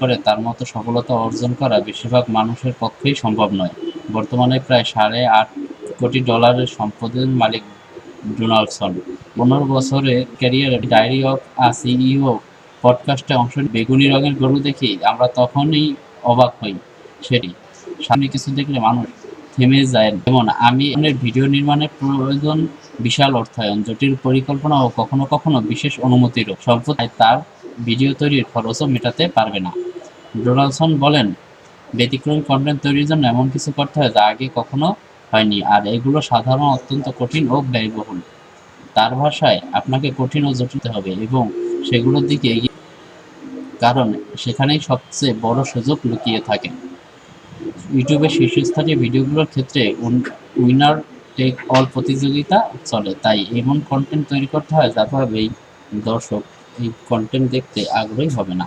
করে তার মতো সফলতা অর্জন করা বেশিরভাগ মানুষের পক্ষেই সম্ভব নয়। বর্তমানে প্রায় সাড়ে আট কোটি ডলারের সম্পদের মালিক ডোনাল্ডসন। পনেরো বছরের ক্যারিয়ারে ডায়েরি অফ আ সিইও পডকাস্টে অংশ বেগুনি রঙের গরু দেখি, আমরা তখনই অবাক হই সেটি। সামনে কিছু দেখলে মানুষ থেমে যায় যেমন, আমি ভিডিও নির্মাণের প্রয়োজন বিশাল অর্থায়ন, জটিল পরিকল্পনা ও কখনো কখনো বিশেষ অনুমতিরও সম্পদ তার ভিডিও তৈরির খরচও মেটাতে পারবে না। ডোনাল্ডসন বলেন, ব্যতিক্রমী কন্টেন্ট তৈরির জন্য এমন কিছু করতে হয় যা আগে কখনো হয়নি, আর এগুলো সাধারণ, অত্যন্ত কঠিন ও ব্যয়বহুল। তার ভাষায় আপনাকে কঠিন ও জটিল হবে এবং সেগুলোর দিকে এগিয়ে কারণ সেখানেই সবচেয়ে বড় সুযোগ লুকিয়ে থাকে। ইউটিউবে শীর্ষস্থানীয় ভিডিওগুলোর ক্ষেত্রে উইনার টেক অল প্রতিযোগিতা চলে, তাই এমন কন্টেন্ট তৈরি করতে হয় যাতে এই দর্শক এই কন্টেন্ট দেখতে আগ্রহী হবে না।